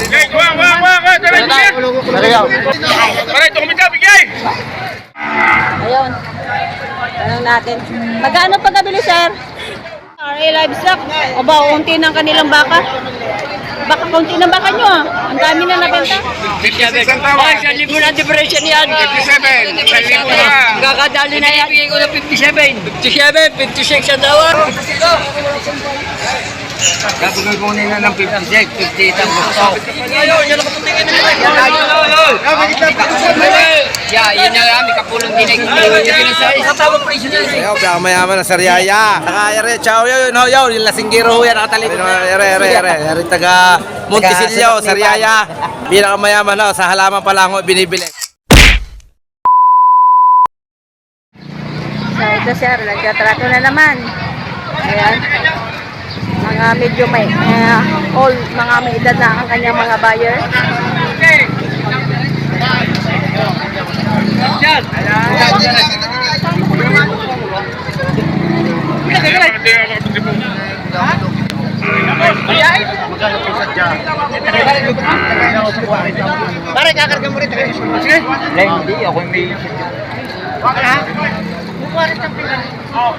Kuha, kuha, kuha, kuha. Tara, bigyan. Pare, ito kami ka, bigay. Ayun. Tanong natin. Magkano pagkabili, sir? RA Livestock. O ba, unti ng kanilang baka? Baka kaunti ng baka nyo ah. Ang dami na nabenta. 57 ang tawad. Ay, sa libo na depression yan. 57. Sa libo na. Kakadali na yan. Bigay ko na 57. 57, 56 ang tawad. Gagawin ko nila ng 56, 58 ang gusto. Yeah, yun na lang. May kapulong din. Sa tawag presyo na yun. Ayaw, biya mayaman na Sariaya. Saka yare, chow yun, no, yun, yung lasinggero ho yan, nakatalip. Yare, yare, yare, yare, taga Montesilio, Sariaya. Bilang mayaman na, sa halaman pa lang ho, binibili. So, ito sir, nagtatrato na naman. Ayan. Mga medyo may, uh, all, mga may edad na ang kanyang mga buyer. Pare, kakarga mo rin. Sige. Hindi, ako may... Para, para. Hey, kuha, kuha, kuha, kuha.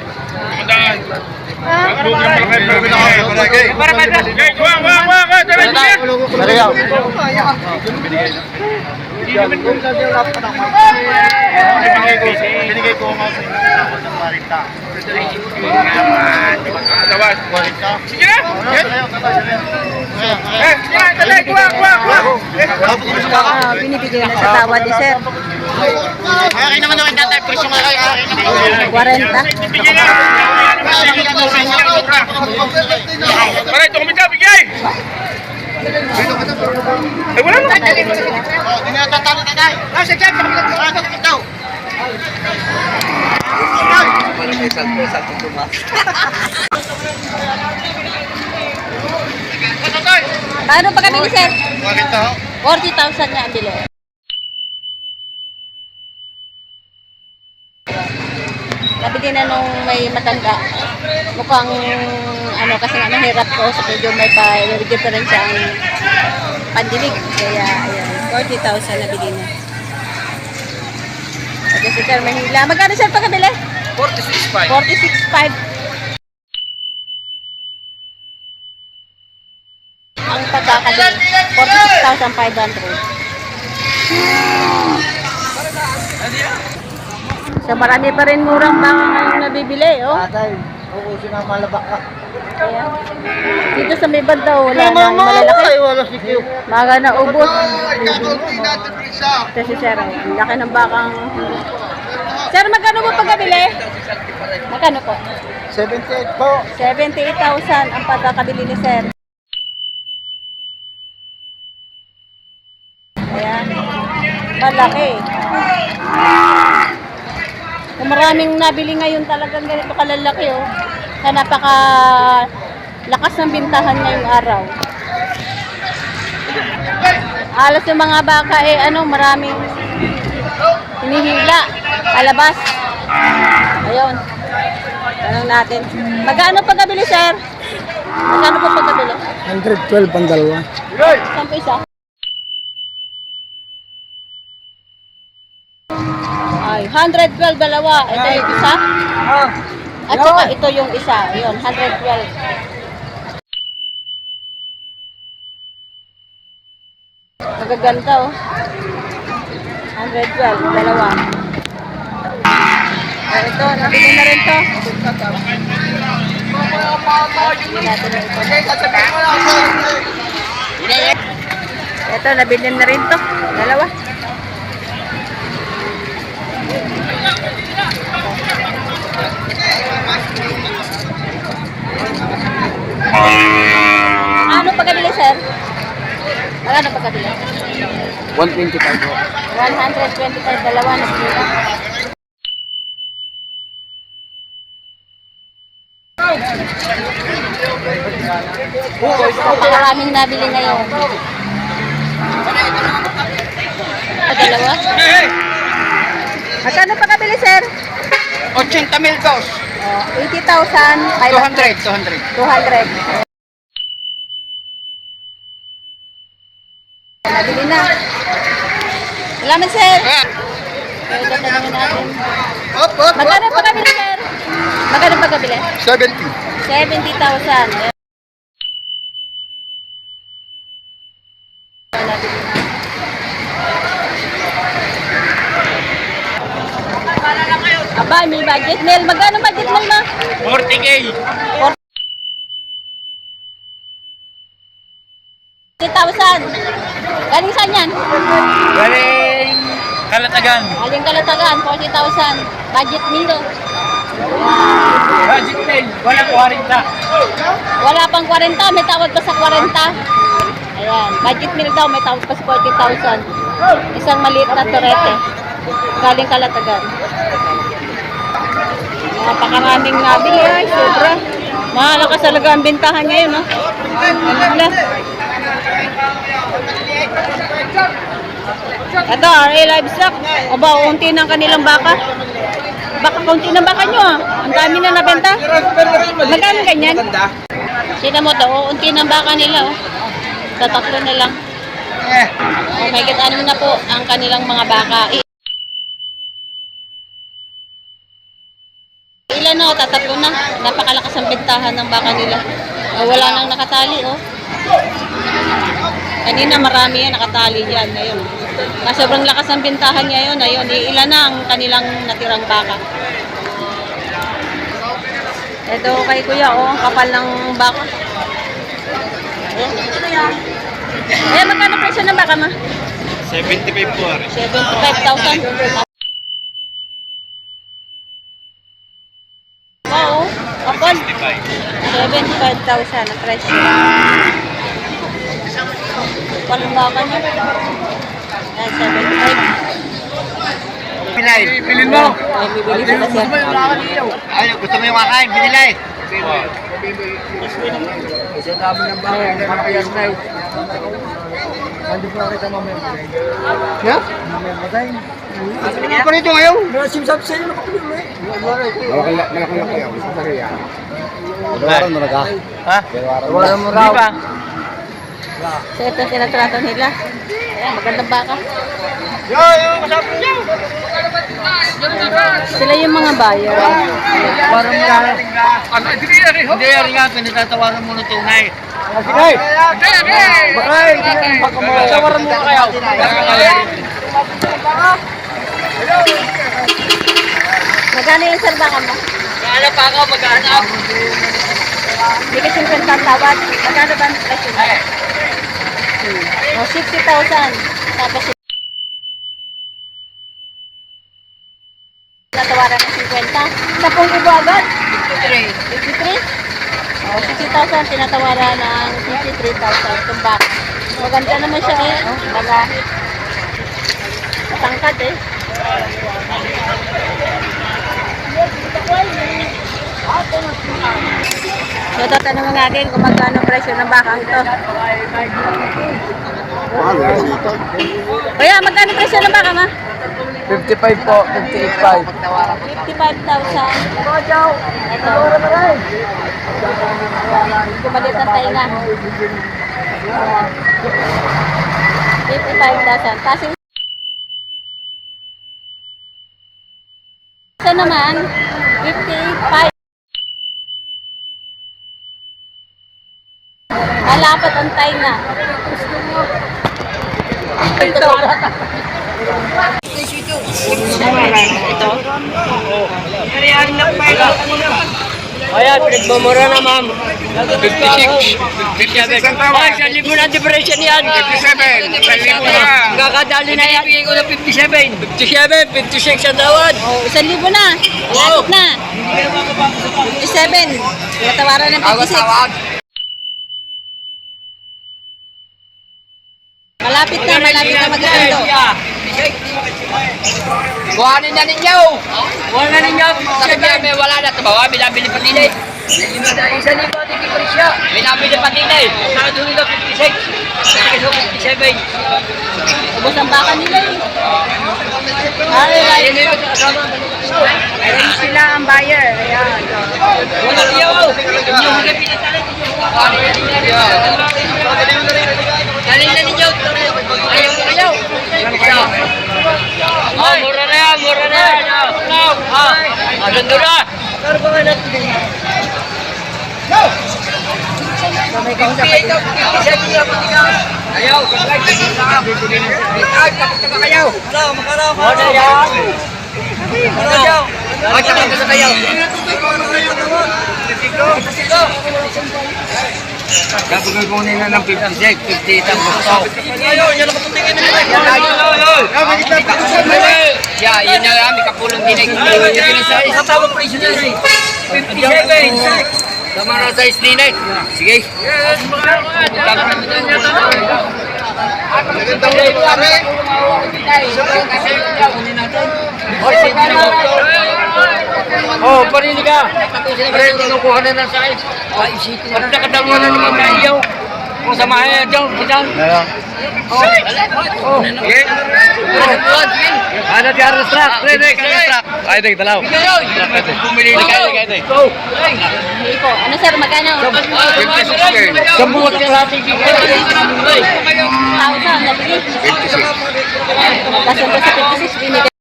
Tara, bigyan. Binigay ko nga sa inyo ng 40. Tawad. Sige na. Eh, sige na, tatay, kuha, kuha, kuha. Ah, binibigay na sa tawad ni sir. Akin naman naman tatay, presyo nga kayo. Akin naman. 40. Bigyan na. Pare, ito kami ka, bigay. Eh, wala na. Hindi na tatalo tatay. Ah, sige, sige. Ano ito? Paano pagkabili sir? 40 ho. 40,000 niya ang bili. Nabili na nung may matanda. Mukhang ano kasi nga nahirap ko sa medyo may pa-difference ang pandinig. Kaya ayan, 40,000 nabili na. Okay, si Sir Mahila. Magkano sir pagkabili? 46.5. 46.5. Ang pagkakabili, 46,500. So marami pa rin murang baka ngayong nabibili, oh. Tatay, oo, sinamalabak ka. Kaya, dito sa may banda, oh, wala na yung malalaki. wala si Q. Natin rin siya. Ito si Sir, oh. Ang laki ng bakang... Sir, magkano mo pagkabili? Magkano po? 78 po. 78,000 ang pagkakabili ni Sir. Ayan. Malaki. Kung maraming nabili ngayon talagang ganito kalalaki oh. Na napaka lakas ng bintahan ngayong araw. Alas yung mga baka eh ano maraming hinihila. Alabas. Ayun. Tanong natin. Magkano pagkabili, sir? Magkano po pagkabili? 112 ang dalawa. Saan po isa? 112 dalawa. Ito yung isa. At saka ito yung isa. Yun, 112. Magaganda oh. 112, dalawa. Ah, ito, nabili na rin to. Ito, nabili na rin to. Dalawa. Ano pagkabili, sir? Ano pagkabili? 125 ho. 125 dalawa na sila. Napakaraming nabili ngayon. O, dalawa? Magkano pagkabili, sir? 80 mil dos. Oh, 80,000. 200, 200. 200. 200. Nabili na. Salamat, sir. Natin. Up, up, Magkano pa kabili, sir? Magkano pa kabili? 70. 70,000. Aba, may budget mail. Magkano budget mail mo? 40k. 40,000. Galing saan yan? Galing Kalatagan. Galing Kalatagan, 40,000. Budget meal. Budget mail. Walang 40. Wala pang 40, may tawad pa sa 40. Ayan, budget meal daw, may tawad pa sa 40,000. Isang maliit na torete. Galing Kalatagan. Napakaraming nabili ay, sobra. Mahalakas talaga ang bintahan ngayon, no? Ano na? Ito, RA Livestock. Aba, unti ng kanilang baka. Baka kaunti ng baka nyo, ah. Ang dami na nabenta. Magkano ganyan? Sino mo to? Oh, unti ng baka nila, oh. Tatatlo na lang. Oh, may ano na po ang kanilang mga baka. Na, oh, tatatlo na. Napakalakas ang bentahan ng baka nila. Oh, wala nang nakatali, oh. Kanina marami yan nakatali dyan. Ngayon. Ah, sobrang lakas ang bintahan niya yun. Ayun, ilan na ang kanilang natirang baka. Ito kay kuya, oh, ang kapal ng baka. Ayan. Ayan, magkano presyo ng baka ma? 75 po, Ari. 75,000. Wow, kapal. 75,000 ang presyo. Kapal ng baka niya. Ayan, 75. Pinay. Bilin mo. Ay, bibili sila siya. Ay, gusto mo yung kakain, binilay. Ano pa rito ngayon? Ha? Wala mo raw. Di ba? So, ito tinatrato nila. Ayan, magandang baka. Yo, yo, kasama niyo. Sila yung mga buyer. Parang nga. Ano, hindi rin. Hindi rin nga, pinatatawaran mo ng tunay. Sige. Bakay! Tawaran mo na kayo. Magkano yung sir baka mo? Kala pa ako mag-aanap. Hindi kwenta ang tawad. Magkano ba ang presyo? Hmm. Oh, 60,000. Tapos natawaran ng 50. 10,000 agad? 53. 53? Oh, 60,000 tinatawaran ng 53,000 tumbak. Maganda naman siya eh. Baga. Matangkad eh. So, tatanungin natin kung magkano ang presyo ng bakang ito. Kuya, magkano ang presyo ng baka ma? 55 po, 58.5. 55,000. Ito. Kumalit ang tainga. 55,000. Kasi isa naman, 55. Malapat ang tainga. Ito. Ito. Ayan, pinagmamura na ma'am. 56. 57. Ay, sa libo na difference yan. 57. Sa libo na. Kakadali na yan. Bigay ko na 57. 57, 56 ang tawad. Oh, na. Na. 57. Natawaran ng 56. Malapit na, malapit na magkano. Kuhanin na ninyo. Kuhanin na ninyo. Sabi may wala na. Tabawa, binabili pa din eh. Isa-isa ni Bati di Prisya. Pinapit ang patingay. Sa doon Sa 57. Ubus ang baka nila eh. Ay, ay, ay. sila ang buyer. Ayan. Wala siya. Yung hanggang pinatalit. Galing na ninyo. Ayaw mo kayo. Na yan, mura na yan. Ah, ah, doon na. Pero ba natin Sabay ka sa kanya. Ayaw, Ay, tapos na ba kayo? Ano yan? Ano? Ay, tapos na kayo. Gagawin ko na ng 56, 58 ang gusto. Ya, yun na lang, may kapulong din. Isang tawag presyo na rin. 57. Tama na sa eh. Sige. Oh, parinig ka. Pare, kinukuha na ng size. Ay, isipin na. Nakatawa na naman tayo. Kung samahan na dyan, dyan. Oh, oh, sige. Ano di aras truck? Pre, pre, truck. Ay, tingin talaw. Bumili na kayo, kayo. Go. Hindi po. Ano sir, magkano? Sambuot ka lahat yung Thousand, nabili. Kasundo sa 56, binigay.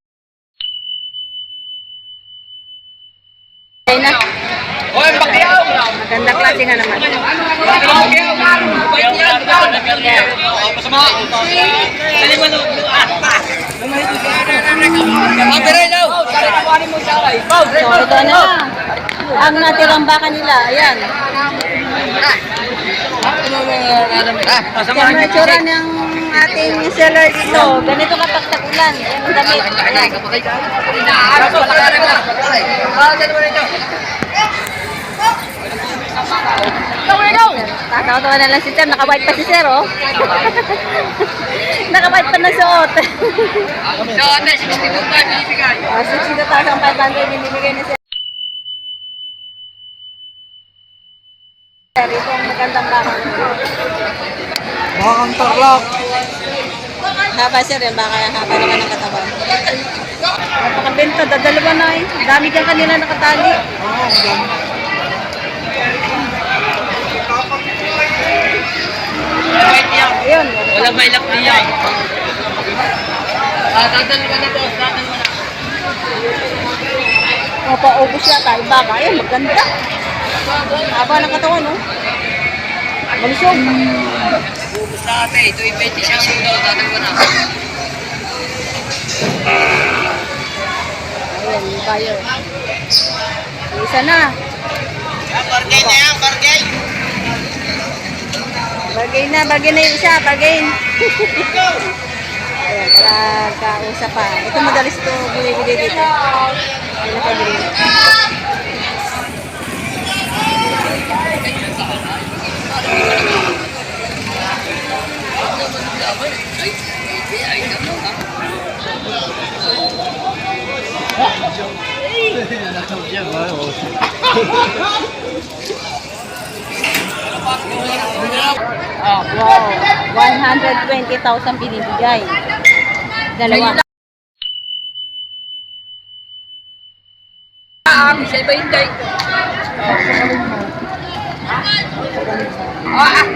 Ay na. Oy, pakiyaw! Maganda klase nga naman. Ito na. Ang natirang baka nila, ayan. Yan ang itsura ng ating seller dito. Ganito kataktak ulan. Ang damit. Tatawa-tawa na lang si Sir. Naka-white pa si Sir, oh. Naka-white pa na suot. So, ate, 62 pa, binibigay. Oh, 62,500 binibigay ni Sir. Sir, ito ang magandang baka. Bakang tarlak. Haba sir, yan baka haba naman ng katawan. Napakabenta, dadalawa na eh. Dami dyan kanila nakatali. Ayun. Walang may lap niya. Ah, ka na, boss. Tatanong ka na. Mapaubos yata yung baka. Ayun, maganda. Haba ng katawan, no? Malusog. Ubus na ate. Ito yung 20 siya. Sundo, tatanong ka na. Ayun, yung buyer. Isa na. Bargain na yan, bargain. Bargain na, bargain na yung isa. Ayan, para kausap pa. Ito madalis ito binibili dito. Hindi na pabili. Oh, wow. 120,000 binibigay. Dalawa. Ah, sa iba hindi. Ah, ah.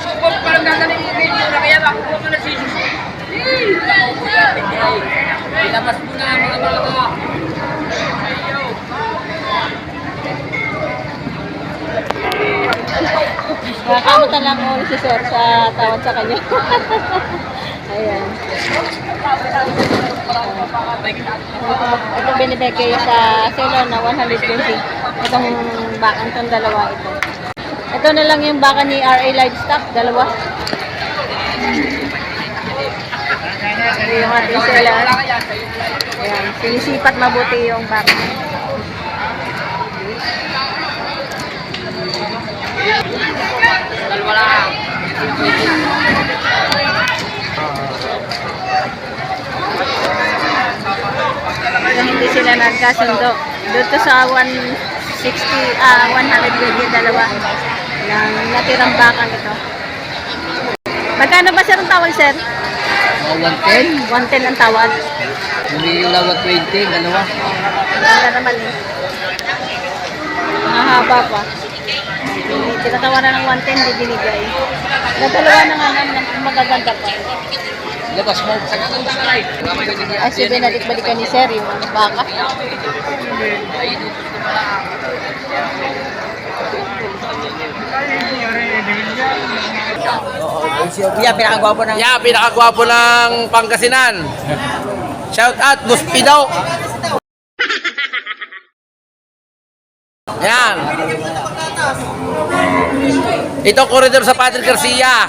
Subok parang gagaling yung video na kaya makukuha ka na si Susi. Ilabas mo na mga baka. Nakakamata lang ako si Sir sa tawad sa kanya. Ayan. Ito binibigay sa seller na 120. Itong bakang itong dalawa ito. Ito na lang yung baka ni RA Livestock, dalawa. Ito yung ating seller. Ayan, sinisipat mabuti yung baka. Dalawa lang. So, hindi sila nagkasundo. Doon sa 160, ah, 100 yung dalawa ng natirang bakang ito. Magkano ba sir ang tawad, sir? Oh, 110. 110 ang tawad. Hindi yung lawa 20, dalawa. Wala naman eh. Mahaba pa. Tinatawaran ng 110, di binigay. Nadalawa na nga naman ng magaganda pa. Labas mo. Ay, si binalik-balikan ni Sir yung baka. Si Opia, pinakagwapo ng... Yeah, pinakagwapo ng Pangasinan. Shout out, Guspido. Ito koridor sa Patrick Garcia.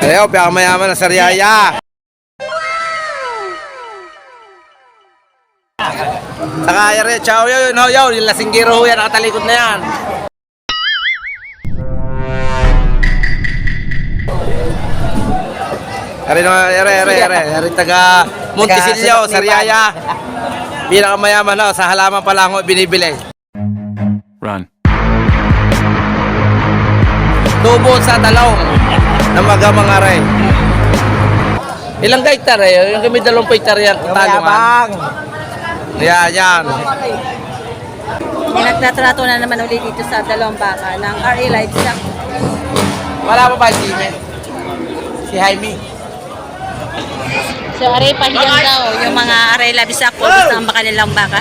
Ayaw, pinakamayaman ng Sariaya. Saka yare, chow yun, ho, yun, yung lasinggero ho yan, nakatalikod na yan. Yare, no, yare, yare, yare, yare, taga Montesilio, Sariaya. Pinakamayaman ho, sa halaman pa lang binibili. Run. Tubo sa talong ng mga are. Ilang hektar eh? Yung kami dalawang hektar yan, talungan. Yan, yan. Nagtatrato na naman ulit dito sa dalawang baka ng RA Livestock. Wala pa ba si Jaime? Si Jaime? So, RA pahiyan daw yung mga RA Livestock, ubos ng baka nilang baka.